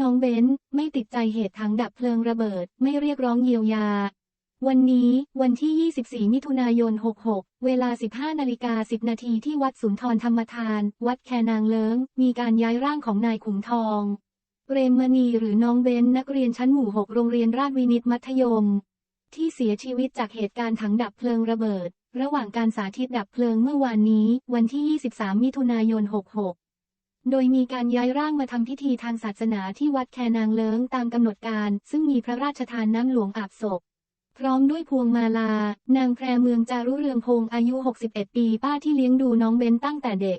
น้องเบนไม่ติดใจเหตุถังดับเพลิงระเบิด ไม่เรียกร้องเยียวยา วันนี้วันที่ 24 มิถุนายน 66 เวลา 15 นาฬิกา 10 นาทีที่วัดสุนทรธรรมทาน วัดแคนางเลิงมีการย้ายร่างของนายขุมทอง เรมมณีหรือน้องเบนนักเรียนชั้นหมู่ 6 โรงเรียนราชวินิตมัธยม ที่เสียชีวิตจากเหตุการณ์ถังดับเพลิงระเบิด ระหว่างการสาธิตดับเพลิงเมื่อวานนี้ วันที่ 23 มิถุนายน 66 โดยมีการย้ายร่างมาทำพิธีทางศาสนาที่วัดแคนางเลิงตามกำหนดการ ซึ่งมีพระราชทานน้ำหลวงอาบศพ พร้อมด้วยพวงมาลา นางแพรเมืองจารุเรืองพงอายุ 61 ปีป้าที่เลี้ยงดูน้องเบนตั้งแต่เด็ก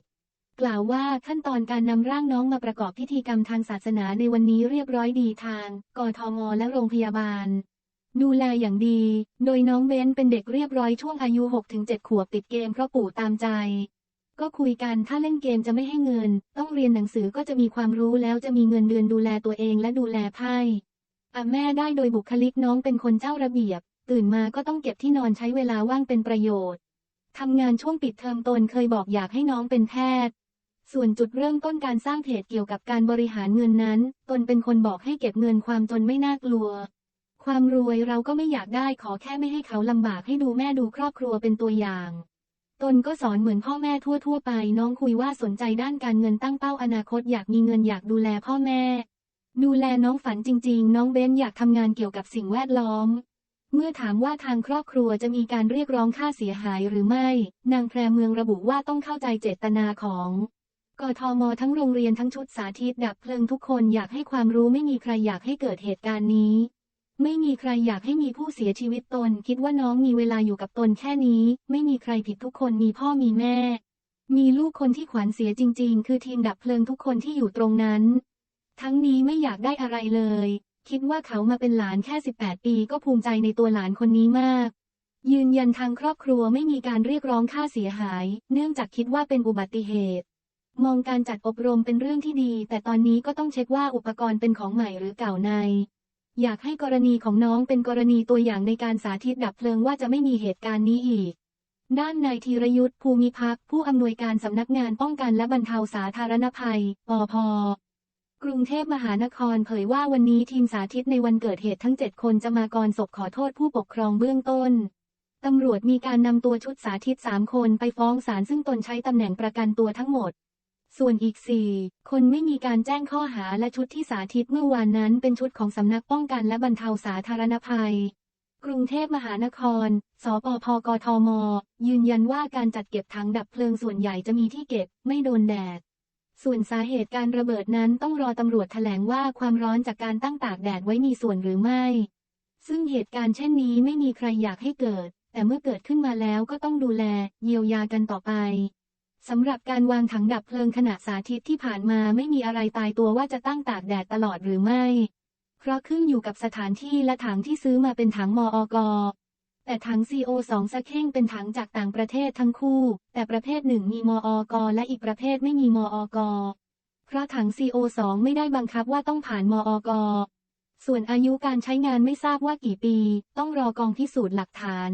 กล่าวว่าขั้นตอนการนำร่างน้องมาประกอบพิธีกรรมทางศาสนาในวันนี้เรียบร้อยดีทางกทมและโรงพยาบาล ดูแลอย่างดี โดยน้องเบนเป็นเด็กเรียบร้อยช่วงอายุ 6-7 ขวบติดเกมเพราะปู่ตามใจ ก็คุยกันถ้าเล่นเกมจะไม่ให้เงิน ต้องเรียนหนังสือก็จะมีความรู้แล้วจะมีเงินเดือนดูแลตัวเองและดูแลไพ่อะแม่ได้โดยบุคลิกน้องเป็นคนเจ้าระเบียบ ตื่นมาก็ต้องเก็บที่นอนใช้เวลาว่างเป็นประโยชน์ทำงานช่วงปิดเทอมตนเคยบอกอยากให้น้องเป็นแพทย์ ส่วนจุดเริ่มต้นการสร้างเพจเกี่ยวกับการบริหารเงินนั้น ตนเป็นคนบอกให้เก็บเงินความจนไม่น่ากลัว ความรวยเราก็ไม่อยากได้ขอแค่ไม่ให้เขาลำบากให้ดูแม่ดูครอบครัวเป็นตัวอย่าง ตนก็สอนเหมือนพ่อแม่ทั่วๆไป น้องคุยว่าสนใจด้านการเงินตั้งเป้าอนาคตอยากมีเงินอยากดูแลพ่อแม่ ดูแลน้องฝันจริง ๆ น้องเบนอยากทำงานเกี่ยวกับสิ่งแวดล้อม เมื่อถามว่าทางครอบครัวจะมีการเรียกร้องค่าเสียหายหรือไม่ นางแพรเมืองระบุว่าต้องเข้าใจเจตนาของกทมทั้งโรงเรียนทั้งชุดสาธิตดับเพลิงทุกคนอยากให้ความรู้ไม่มีใครอยากให้เกิดเหตุการณ์นี้ ไม่มีใครอยากให้มีผู้เสียชีวิตตน คิดว่าน้องมีเวลาอยู่กับตนแค่นี้ ไม่มีใครผิดทุกคนมีพ่อมีแม่ มีลูกคนที่ขวัญเสียจริง ๆ คือทีมดับเพลิงทุกคนที่อยู่ตรงนั้น ทั้งนี้ไม่อยากได้อะไรเลย คิดว่าเขามาเป็นหลานแค่ 18 ปีก็ภูมิใจในตัวหลานคนนี้มาก ยืนยันทางครอบครัวไม่มีการเรียกร้องค่าเสียหาย เนื่องจากคิดว่าเป็นอุบัติเหตุมองการจัดอบรมเป็นเรื่องที่ดี แต่ตอนนี้ก็ต้องเช็คว่าอุปกรณ์เป็นของใหม่หรือเก่าใน อยากให้กรณีของน้องเป็นกรณีตัวอย่างในการสาธิตดับเพลิงว่าจะไม่มีเหตุการณ์นี้อีก ด้านนายธีรยุทธ์ภูมิพักผู้อำนวยการสำนักงานป้องกันและบรรเทาสาธารณภัยปอพกรุงเทพมหานครเผยว่าวันนี้ทีมสาธิตในวันเกิดเหตุทั้ง 7 คนจะมากรศพขอโทษผู้ปกครองเบื้องต้น ตำรวจมีการนำตัวชุดสาธิต 3 คนไปฟ้องศาลซึ่งตนใช้ตำแหน่งประกันตัวทั้งหมด ส่วนอีก 4 คนไม่มีการแจ้งข้อหาและชุดที่สาธิตเมื่อวานนั้นเป็นชุดของสำนักป้องกันและบรรเทาสาธารณภัย กรุงเทพมหานคร สปพกทม ยืนยันว่าการจัดเก็บถังดับเพลิงส่วนใหญ่จะมีที่เก็บไม่โดนแดด ส่วนสาเหตุการระเบิดนั้นต้องรอตำรวจแถลงว่าความร้อนจากการตั้งตากแดดไว้มีส่วนหรือไม่ ซึ่งเหตุการณ์เช่นนี้ไม่มีใครอยากให้เกิด แต่เมื่อเกิดขึ้นมาแล้วก็ต้องดูแล เยียวยากันต่อไป สำหรับการวางถังดับเพลิงขณะสาธิตที่ผ่านมาไม่มีอะไรตายตัวว่าจะตั้งตากแดดตลอดหรือไม่ เพราะขึ้นอยู่กับสถานที่และถังที่ซื้อมาเป็นถังมอกแต่ถัง CO2 สะเข่งเป็นถังจากต่างประเทศทั้งคู่ แต่ประเภทหนึ่งมีมอกและอีกประเภทไม่มีมอกเพราะถัง CO2 ไม่ได้บังคับว่าต้องผ่านมอกส่วนอายุการใช้งานไม่ทราบว่ากี่ปี ต้องรอกองพิสูจน์หลักฐาน